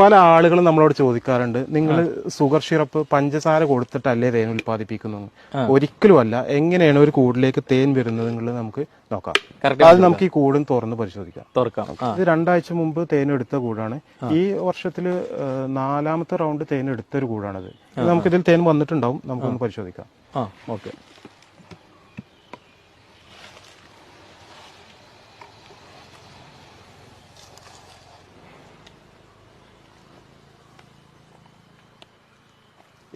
പല ആളുകളും നമ്മളോട് ചോദിക്കാറുണ്ട് നിങ്ങൾ സുഗർ ഷിറപ്പ് പഞ്ചസാര കൊടുത്തിട്ടല്ലേ തേൻ ഉൽപ്പാദിപ്പിക്കുന്നത്? ഒരിക്കലും അല്ല എങ്ങനെയാണ് ഒരു കൂടിലേക്ക് തേൻ വരുന്നത് എന്നുള്ളത് നമുക്ക് നോക്കാം. അത് നമുക്ക് ഈ കൂടും തുറന്ന് പരിശോധിക്കാം. തുറക്കാം. ഇത് രണ്ടാഴ്ച മുമ്പ് തേൻ എടുത്ത കൂടാണ്. ഈ വർഷത്തിൽ നാലാമത്തെ റൗണ്ട് തേൻ എടുത്ത ഒരു കൂടാണത് നമുക്കിതിൽ തേൻ വന്നിട്ടുണ്ടാവും. നമുക്കൊന്ന് പരിശോധിക്കാം. ഓക്കെ.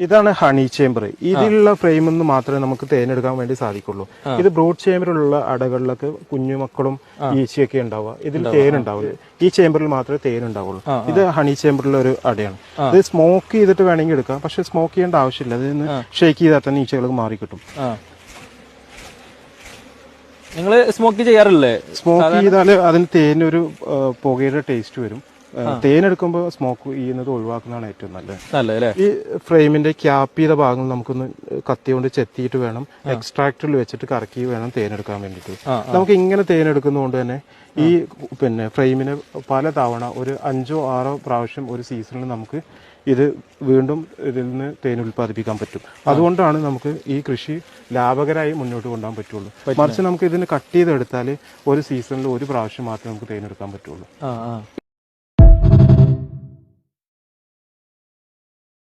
ഇതാണ് ഹണി ചേംബർ ഇതിലുള്ള ഫ്രെയിമിൽ നിന്ന് മാത്രമേ നമുക്ക് തേനെടുക്കാൻ വേണ്ടി സാധിക്കുള്ളൂ. ഇത് ബ്രൂഡ് ചേംബറിലുള്ള അടകളിലൊക്കെ കുഞ്ഞുമക്കളും ഈച്ചയൊക്കെ ഉണ്ടാവുക. ഇതിൽ തേൻ ഉണ്ടാവില്ല ഈ ചേംബറിൽ മാത്രമേ തേൻ ഉണ്ടാവുള്ളൂ. ഇത് ഹണി ചേംബറിലെ ഒരു അടയാണ്. ഇത് സ്മോക്ക് ചെയ്തിട്ട് വേണമെങ്കിൽ എടുക്കാം. പക്ഷെ സ്മോക്ക് ചെയ്യേണ്ട ആവശ്യമില്ല. അതിൽ ഷേക്ക് ചെയ്താൽ തന്നെ ഈച്ചകൾക്ക് മാറി കിട്ടും നിങ്ങൾ സ്മോക്ക് ചെയ്യാറില്ലേ? സ്മോക്ക് ചെയ്താൽ അതിന് തേനൊരു പുകയുടെ ടേസ്റ്റ് വരും. ആ, തേൻ എടുക്കുമ്പോൾ സ്മോക്ക് ചെയ്യുന്നത് ഒഴിവാക്കുന്നതാണ് ഏറ്റവും നല്ലത്. ഈ ഫ്രെയിമിന്റെ ക്യാപ്പ് ചെയ്ത ഭാഗങ്ങൾ നമുക്കൊന്ന് കത്തി കൊണ്ട് ചെത്തിയിട്ട് വേണം. എക്സ്ട്രാക്ടറിൽ വെച്ചിട്ട് കറക്കി വേണം തേനെടുക്കാൻ വേണ്ടിയിട്ട്. നമുക്ക് ഇങ്ങനെ തേനെടുക്കുന്നതുകൊണ്ട് തന്നെ ഈ പിന്നെ ഫ്രെയിമിന് പല തവണ ഒരു അഞ്ചോ ആറോ പ്രാവശ്യം ഒരു സീസണിൽ നമുക്ക് ഇത് വീണ്ടും ഇതിൽ നിന്ന് തേൻ ഉൽപ്പാദിപ്പിക്കാൻ പറ്റും. അതുകൊണ്ടാണ് നമുക്ക് ഈ കൃഷി ലാഭകരമായി മുന്നോട്ട് കൊണ്ടുപോകാൻ പറ്റുള്ളൂ. മറിച്ച് നമുക്ക് ഇതിന് കട്ട് ചെയ്തെടുത്താൽ ഒരു സീസണിൽ ഒരു പ്രാവശ്യം മാത്രമേ നമുക്ക് തേനെടുക്കാൻ പറ്റുള്ളൂ. ആ ആ.